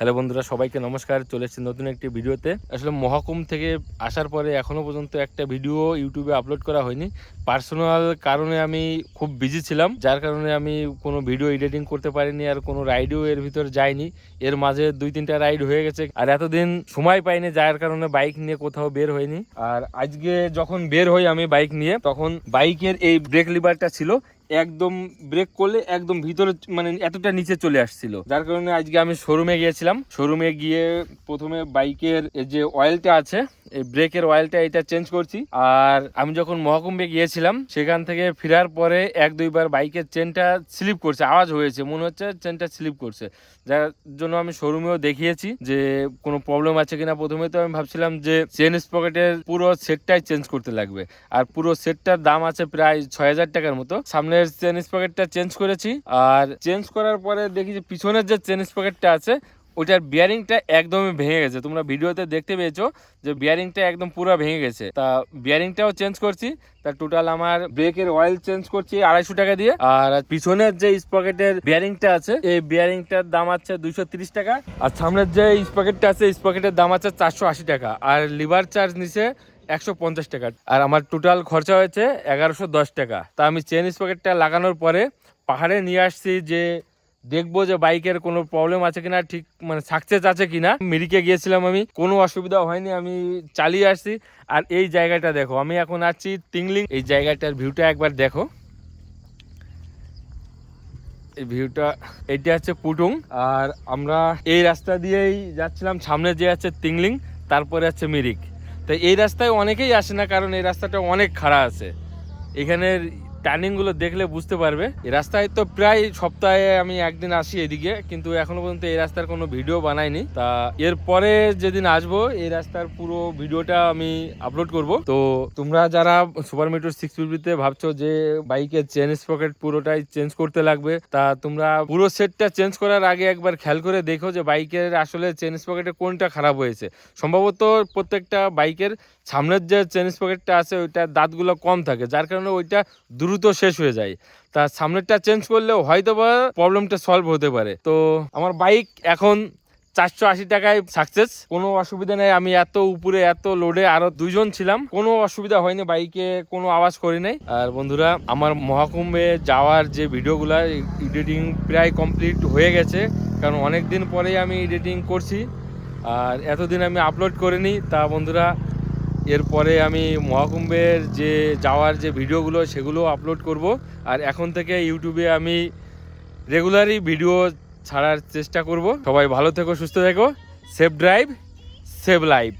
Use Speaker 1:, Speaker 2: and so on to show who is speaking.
Speaker 1: Hello বন্ধুরা, সবাইকে নমস্কার। চলে এসেছি নতুন একটি ভিডিওতে। আসলে মহাকুম থেকে আসার পরে এখনও পর্যন্ত একটা ভিডিও ইউটিউবে আপলোড করা হয়নি। পার্সোনাল কারণে আমি খুব বিজি ছিলাম, যার কারণে আমি কোনো ভিডিও এডিটিং করতে পারিনি আর কোনো রাইডও এর ভিতর যাইনি। এর মাঝে দুই তিনটা রাইড হয়ে গেছে আর এতদিন সময় পাইনি, যার কারণে বাইক নিয়ে কোথাও বের হয়নি। আর আজকে যখন বের হই আমি বাইক নিয়ে, তখন বাইকের এই ব্রেক লিভারটা ছিল একদম ব্রেক করলে একদম ভিতরে মানে এতটা নিচে চলে আসছিল। যার কারণে আজকে আমি শোরুমে গিয়েছিলাম। শোরুমে গিয়ে প্রথমে বাইকের যে অয়েলটা আছে এই ব্রেকের অয়েলটা এটা চেঞ্জ করছি। আর আমি যখন মহাকুম্ভে গিয়েছিলাম, সেখান থেকে ফেরার পরে এক দুইবার বাইকের চেনটা স্লিপ করছে, আওয়াজ হয়েছে, মনে হচ্ছে চেনটা স্লিপ করছে। যার জন্য আমি শোরুমেও দেখিয়েছি যে কোনো প্রবলেম আছে কিনা। প্রথমে তো আমি ভাবছিলাম যে চেন স্পকেটের পুরো সেটটাই চেঞ্জ করতে লাগবে। আর পুরো সেটটার দাম আছে প্রায় ছয় হাজার টাকার মতো। সামনের চেন স্পকেটটা চেঞ্জ করেছি। আর চেঞ্জ করার পরে দেখি যে পিছনের যে চেন স্পকেটটা আছে ওইটার বিয়ারিংটা একদমই ভেঙে গেছে। তোমরা ভিডিওতে দেখতে পেয়েছ যে বিয়ারিংটা একদম পুরো ভেঙে গেছে। তা বিয়ারিংটাও চেঞ্জ করছি। তা টোটাল আমার ব্রেকের অয়েল চেঞ্জ করছি আড়াইশো টাকা দিয়ে। আর পিছনের যে স্পকেটের বিয়ারিংটা আছে, এই বিয়ারিংটার দাম আছে দুইশো তিরিশ টাকা। আর সামনের যে স্পকেটটা আছে স্পকেটের দাম আছে চারশো আশি টাকা। আর লিভার চার্জ নিচে একশো পঞ্চাশ টাকা। আর আমার টোটাল খরচা হয়েছে এগারোশো দশ টাকা। তা আমি চেন স্পকেটটা লাগানোর পরে পাহাড়ে নিয়ে আসছি যে দেখব যে বাইকের কোনো প্রবলেম আছে কিনা, ঠিক মানে সাকসেস আছে কিনা। মিরিকে গিয়েছিলাম আমি, কোনো অসুবিধা হয়নি, আমি চালিয়ে আসছি। আর এই জায়গাটা দেখো, আমি এখন আছি টিংলিং এই জায়গাটার ভিউটা একবার দেখো। এই ভিউটা এটা হচ্ছে পুটুং। আর আমরা এই রাস্তা দিয়েই যাচ্ছিলাম, সামনে যে আছে তিংলিং, তারপরে আছে মিরিক। তো এই রাস্তায় অনেকেই আসে না, কারণ এই রাস্তাটা অনেক খাড়া আছে। এখানের টার্নিংগুলো দেখলে বুঝতে পারবে। এই রাস্তায় তো প্রায় সপ্তাহে আমি একদিন আসি এদিকে, কিন্তু এখনও পর্যন্ত এই রাস্তার কোনো ভিডিও বানাইনি। তা এরপরে যেদিন আসব, এই রাস্তার পুরো ভিডিওটা আমি আপলোড করব। তো তোমরা যারা সুপার মিটার সিক্স ফিফটিতে ভাবছ যে বাইকের চেন স্পকেট পুরোটাই চেঞ্জ করতে লাগবে, তা তোমরা পুরো সেটটা চেঞ্জ করার আগে একবার খেয়াল করে দেখো যে বাইকের আসলে চেন স্পকেটে কোনটা খারাপ হয়েছে। সম্ভবত প্রত্যেকটা বাইকের সামনের যে চেন স্পকেটটা আছে, ওইটার দাঁতগুলো কম থাকে, যার কারণে ওইটা দ্রুত শেষ হয়ে যায়। তা সামনেরটা চেঞ্জ করলেও হয়তো বা প্রবলেমটা সলভ হতে পারে। তো আমার বাইক এখন চারশো আশি টাকায় সাকসেস কোনো অসুবিধা নেই, আমি এত উপরে, এত লোডে আরও দুইজন ছিলাম। কোনো অসুবিধা হয়নি বাইকে কোনো আওয়াজ করি নাই। আর বন্ধুরা, আমার মহাকুম্ভে যাওয়ার যে ভিডিওগুলো এডিটিং প্রায় কমপ্লিট হয়ে গেছে। কারণ অনেক দিন পরেই আমি এডিটিং করছি। আর এতদিন আমি আপলোড করিনি। তা বন্ধুরা এরপরে আমি মহাকুম্ভের যে যাওয়ার যে ভিডিওগুলো সেগুলো আপলোড করব। আর এখন থেকে ইউটিউবে আমি রেগুলারই ভিডিও ছাড়ার চেষ্টা করব। সবাই ভালো থেকো, সুস্থ থেকো। Safe drive save life